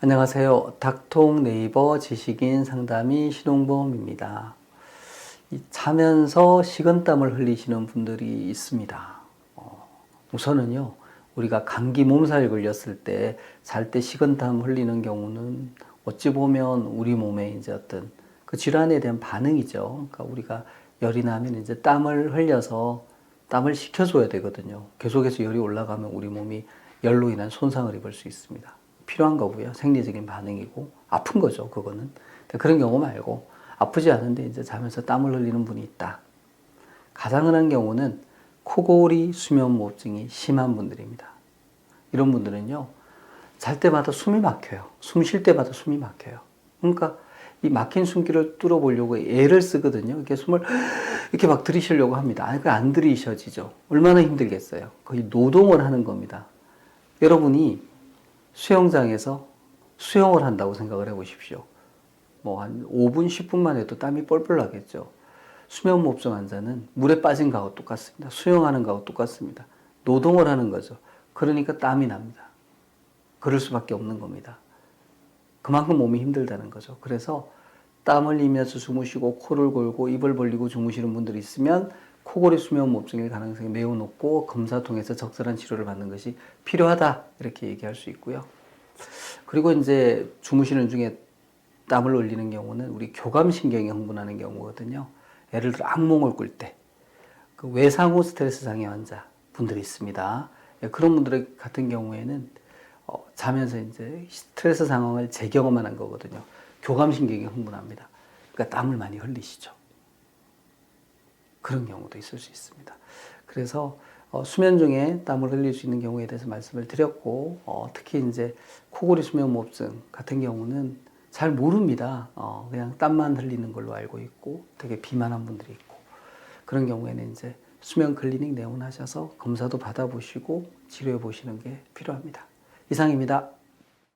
안녕하세요. 닥통 네이버 지식인 상담인 신홍범입니다. 이 자면서 식은땀을 흘리시는 분들이 있습니다. 어, 우선은요, 우리가 감기 몸살이 걸렸을 때 잘 때 식은땀 흘리는 경우는 어찌 보면 우리 몸에 이제 어떤 그 질환에 대한 반응이죠. 그러니까 우리가 열이 나면 이제 땀을 흘려서 땀을 식혀줘야 되거든요. 계속해서 열이 올라가면 우리 몸이 열로 인한 손상을 입을 수 있습니다. 필요한 거고요. 생리적인 반응이고 아픈 거죠. 그거는 근데 그런 경우 말고 아프지 않은데 이제 자면서 땀을 흘리는 분이 있다. 가장 흔한 경우는 코골이 수면무호흡증이 심한 분들입니다. 이런 분들은요, 잘 때마다 숨이 막혀요. 숨 쉴 때마다 숨이 막혀요. 그러니까 이 막힌 숨길을 뚫어보려고 애를 쓰거든요. 이렇게 숨을 이렇게 막 들이쉬려고 합니다. 아니, 그안 들이쉬어지죠. 얼마나 힘들겠어요. 거의 노동을 하는 겁니다. 여러분이 수영장에서 수영을 한다고 생각을 해 보십시오. 뭐 한 5분, 10분만 해도 땀이 뻘뻘 나겠죠. 수면무호흡증 환자는 물에 빠진 거하고 똑같습니다. 수영하는 거하고 똑같습니다. 노동을 하는 거죠. 그러니까 땀이 납니다. 그럴 수밖에 없는 겁니다. 그만큼 몸이 힘들다는 거죠. 그래서 땀 흘리면서 주무시고 코를 골고 입을 벌리고 주무시는 분들이 있으면 코골이 수면무호흡증일 가능성이 매우 높고 검사 통해서 적절한 치료를 받는 것이 필요하다 이렇게 얘기할 수 있고요. 그리고 이제 주무시는 중에 땀을 흘리는 경우는 우리 교감신경이 흥분하는 경우거든요. 예를 들어 악몽을 꿀 때, 그 외상후 스트레스 장애 환자 분들이 있습니다. 예, 그런 분들 같은 경우에는 어, 자면서 이제 스트레스 상황을 재경험하는 거거든요. 교감신경이 흥분합니다. 그러니까 땀을 많이 흘리시죠. 그런 경우도 있을 수 있습니다. 그래서 어, 수면 중에 땀을 흘릴 수 있는 경우에 대해서 말씀을 드렸고 어, 특히 이제 코골이 수면무호흡증 같은 경우는 잘 모릅니다. 어, 그냥 땀만 흘리는 걸로 알고 있고 되게 비만한 분들이 있고 그런 경우에는 이제 수면 클리닉 내원하셔서 검사도 받아보시고 치료해 보시는 게 필요합니다. 이상입니다.